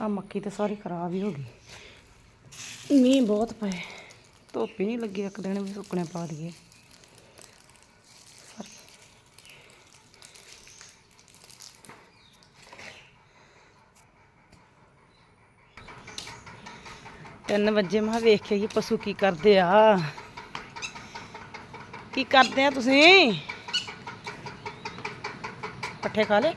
ਆ ਮੱਕੀ ਤੇ ਸਾਰੀ ਖਰਾਬ ਹੀ ਹੋ ਗਈ। ਮੀਂਹ ਬਹੁਤ ਪਏ। ਧੁੱਪ ਹੀ ਨਹੀਂ ਲੱਗੀ ਇੱਕ ਦਿਨ ਵੀ ਸੁੱਕਣੇ ਪਾ ਦਈਏ। ਤਿੰਨ ਵਜੇ ਮੈਂ ਵੇਖ ਕੇ ਆਈਏ ਪਸ਼ੂ ਕੀ ਕਰਦੇ ਆ। ਕੀ ਕਰਦੇ ਆ ਤੁਸੀਂ? ਪੱਠੇ ਖਾ ਲੇ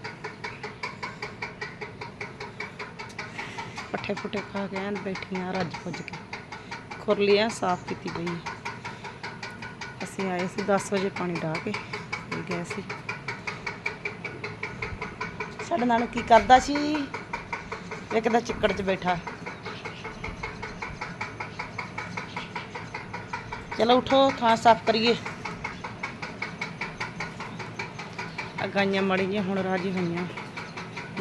ਪੱਠੇ ਪੁੱਠੇ ਖਾ ਕੇ ਐਨ ਬੈਠੀਆਂ ਰੱਜ ਪੁੱਜ ਕੇ। ਖੁਰਲੀ ਖੁਰਲੀਆਂ ਸਾਫ਼ ਕੀਤੀ ਪਈ ਹੈ। ਅਸੀਂ ਆਏ ਸੀ 10 ਵਜੇ ਪਾਣੀ ਡਾਹ ਕੇ ਤੇ ਗਏ ਸੀ। ਸਾਡੇ ਨਾਲ ਕੀ ਕਰਦਾ ਸੀ? ਇੱਕ ਦਾ ਚਿੱਕੜ 'ਚ ਬੈਠਾ। ਚਲੋ ਉਠੋ, ਥਾਂ ਸਾਫ਼ ਕਰੀਏ। ਆ ਗਾਈਆਂ ਮੜੀਆਂ ਹੁਣ ਰਾਜੀ ਹੋਈਆਂ।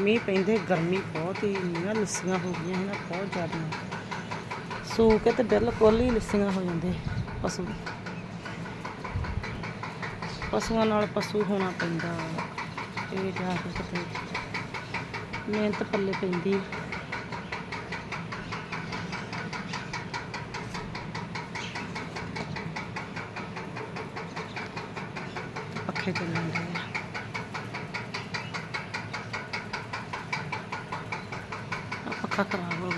ਮੀਂਹ ਪੈਂਦੇ, ਗਰਮੀ ਬਹੁਤ ਹੀ ਨਾ ਲੱਸੀਆਂ ਹੋ ਗਈਆਂ ਨਾ ਬਹੁਤ ਜ਼ਿਆਦਾ। ਸੂ ਕੇ ਤੇ ਬਿਲਕੁਲ ਹੀ ਲੱਸੀਆਂ ਹੋ ਜਾਂਦੇ ਪਸ਼ੂ। ਪਸ਼ੂਆਂ ਨਾਲ ਪਸ਼ੂ ਹੋਣਾ ਪੈਂਦਾ, ਇਹ ਜਾ ਕੇ ਕਿਤੇ ਮਿਹਨਤ ਪੱਲੇ ਪੈਂਦੀ। ਪੱਖੇ ਚੱਲਣ ਦੇ। ਆ ਆਹ ਪੱਖਾ ਖਰਾਬ ਹੋ।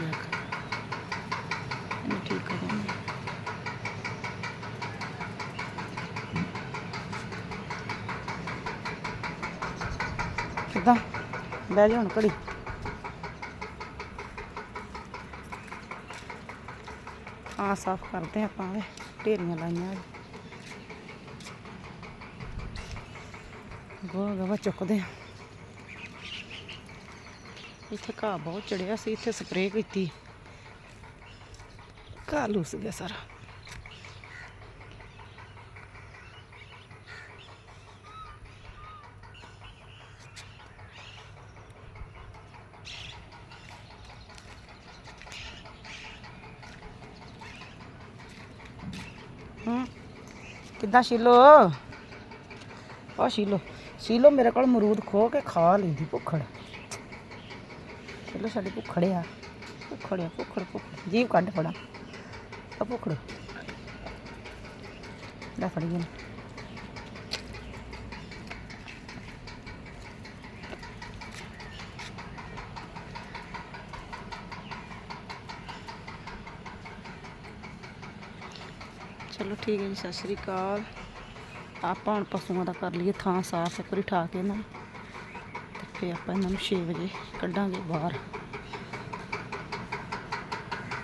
ਗਿਆ ਬਹਿ ਜਾ ਹੁਣ ਘੜੀ। ਆ ਸਾਫ਼ ਕਰਦੇ ਆਪਾਂ ਵੇ ਢੇਰੀਆਂ ਲਾਈਆਂ ਗੋਹਾ ਗਵਾ ਚੁੱਕਦੇ ਆ ਇੱਥੇ ਘਾਹ ਬਹੁਤ ਚੜਿਆ ਸੀ, ਇੱਥੇ ਸਪਰੇਅ ਕੀਤੀ। ਘਾਹ ਲੂਸ ਗਿਆ ਸਾਰਾ। ਕਿੱਦਾਂ ਸ਼ੀਲੋ? ਉਹ ਸ਼ੀਲੋ ਸ਼ੀਲੋ ਮੇਰੇ ਕੋਲ ਮਰੂਦ ਖੋ ਕੇ ਖਾ ਲੈਂਦੀ ਭੁੱਖੜ। ਚਲੋ ਸਾਡੇ ਭੁੱਖੜੇ ਆ। ਭੁੱਖੜੇ ਭੁੱਖੜ ਭੁੱਖੜ। ਜੀਵ ਕੱਢ ਫੜਾ। ਆ ਭੁੱਖੜ। ਲੈ ਫੜੀ ਇਹਨੂੰ। ਚਲੋ ਠੀਕ ਹੈ ਜੀ, ਸਤਿ ਸ਼੍ਰੀ ਅਕਾਲ। ਆਪਾਂ ਹੁਣ ਪਸ਼ੂਆਂ ਦਾ ਕਰ ਲਈਏ ਥਾਂ ਸਾਫ਼ ਸੁਥਰੀ ਠਾ ਕੇ ਨਾ। ਆਪਾਂ ਇਹਨਾਂ ਨੂੰ 6 ਵਜੇ ਕੱਢਾਂਗੇ ਬਾਹਰ।